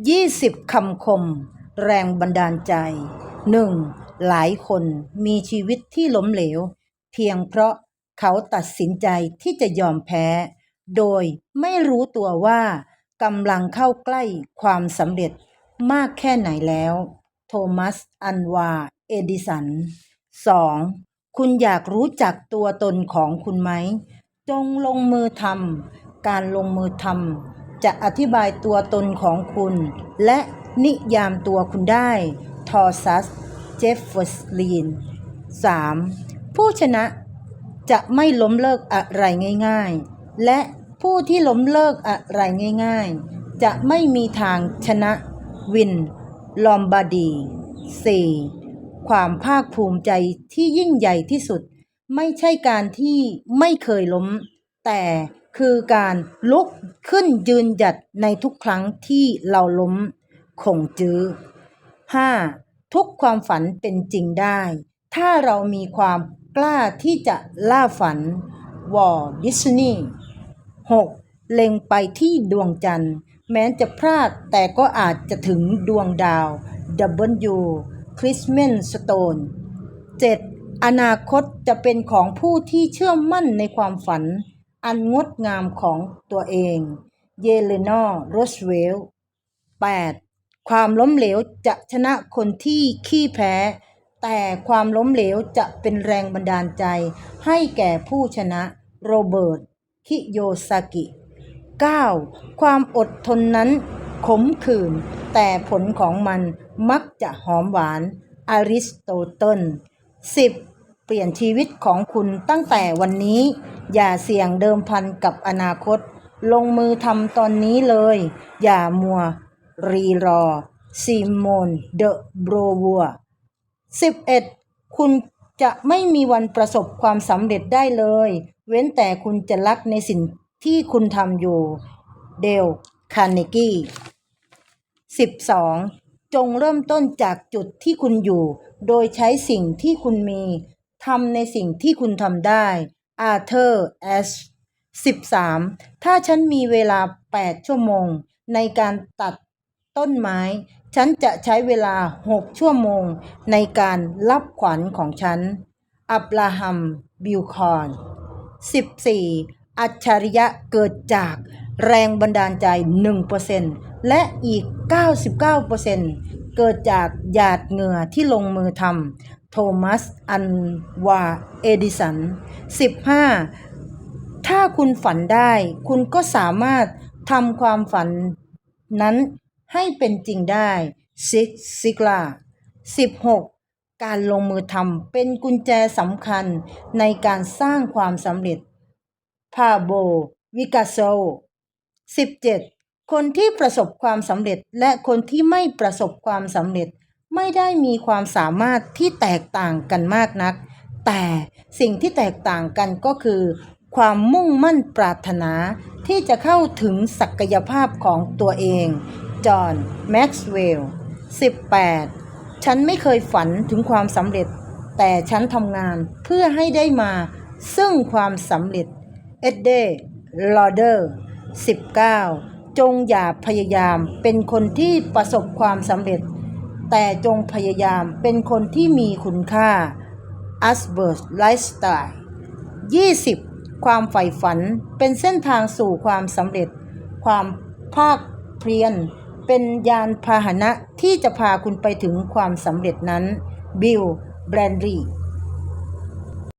20 คำคม แรงบันดาลใจ 1. หลายคนมีชีวิตที่ล้มเหลว เพียงเพราะเขาตัดสินใจที่จะยอมแพ้ โดยไม่รู้ตัวว่ากำลังเข้าใกล้ความสำเร็จมากแค่ไหนแล้ว โทมัส อันวา เอดิสัน 2. คุณอยากรู้จักตัวตนของคุณไหม จงลงมือทำการลงมือทำ จะอธิบายตัวตนของคุณ และนิยามตัวคุณได้ ทอซัส เจฟเฟอร์สลีน 3. ผู้ชนะจะไม่ล้มเลิกอะไรง่าย ๆ และผู้ที่ล้มเลิกอะไรง่าย ๆ จะไม่มีทางชนะวิน ลอมบาร์ดี 4. ความภาคภูมิใจที่ยิ่งใหญ่ที่สุด ไม่ใช่การที่ไม่เคยล้ม แต่ คือการลุกขึ้นยืนหยัดในทุกครั้งที่เราล้มคงจื้อ 5. ทุกความฝันเป็นจริงได้ ถ้าเรามีความกล้าที่จะล่าฝันวอลดิสนีย์ 6. เล็งไปที่ดวงจันทร์ แม้จะพลาดแต่ก็อาจจะถึงดวงดาว W. คริสเมนสโตน 7. อนาคตจะเป็นของผู้ที่เชื่อมั่นในความฝัน อันงดงามของตัวเอง เยเลนอโรสเวล 8. ความล้มเหลวจะชนะคนที่ขี้แพ้ แต่ความล้มเหลวจะเป็นแรงบันดาลใจ ให้แก่ผู้ชนะโรเบิร์ต คิโยซากิ 9. ความอดทนนั้นขมขื่นแต่ผลของมันมักจะหอมหวาน อริสโตเติล 10. เปลี่ยนชีวิตของคุณตั้งแต่วันนี้ อย่าเสี่ยงเดิมพันกับอนาคต ลงมือทำตอนนี้เลย อย่ามัว รีรอซิโมน เดอะโบรวัว 11. คุณจะไม่มีวันประสบความสำเร็จได้เลย เว้นแต่คุณจะรักในสิ่งที่คุณทำอยู่ เดล คาร์เนกี 12. จงเริ่มต้นจากจุดที่คุณอยู่ โดยใช้สิ่งที่คุณมี ทำในสิ่งที่คุณทำได้อาเธอร์เอส 13. ถ้าฉันมีเวลา 8 ชั่วโมง ในการตัดต้นไม้ ฉันจะใช้เวลา 6 ชั่วโมง ในการรับขวัญของฉัน อับราฮัม บิลคอน 14. อัจฉริยะเกิดจากแรงบันดาลใจ 1%และอีก 99%เกิดจากหยาดเหงื่อที่ลงมือทำ โทมัส อันวา เอดิสัน 15. ถ้าคุณฝันได้ คุณก็สามารถทำความฝันนั้นให้เป็นจริงได้ซิกซิกลา 16. การลงมือทำเป็นกุญแจสำคัญในการสร้างความสำเร็จพาโบ วิกาโซ 17. คนที่ประสบความสำเร็จและคนที่ไม่ประสบความสำเร็จ ไม่ได้มีความสามารถที่แตกต่างกันมากนัก แต่สิ่งที่แตกต่างกันก็คือ ความมุ่งมั่นปรารถนาที่จะเข้าถึงศักยภาพของตัวเอง จอห์น แม็กซ์เวลล์ 18. ฉันไม่เคยฝันถึงความสำเร็จ แต่ฉันทำงานเพื่อให้ได้มา ซึ่งความสำเร็จ เอ็ดเดลอเดอร์ 19. จงอย่าพยายามเป็นคนที่ประสบความสำเร็จ แต่จงพยายามเป็นคนที่มีคุณค่าอัสเบิร์ตไลฟ์สไตล์ 20. ความใฝ่ฝันเป็นเส้นทางสู่ความสำเร็จ ความภาคเพียร เป็นยานพาหนะที่จะพาคุณไปถึงความสำเร็จนั้น บิล แบรนรี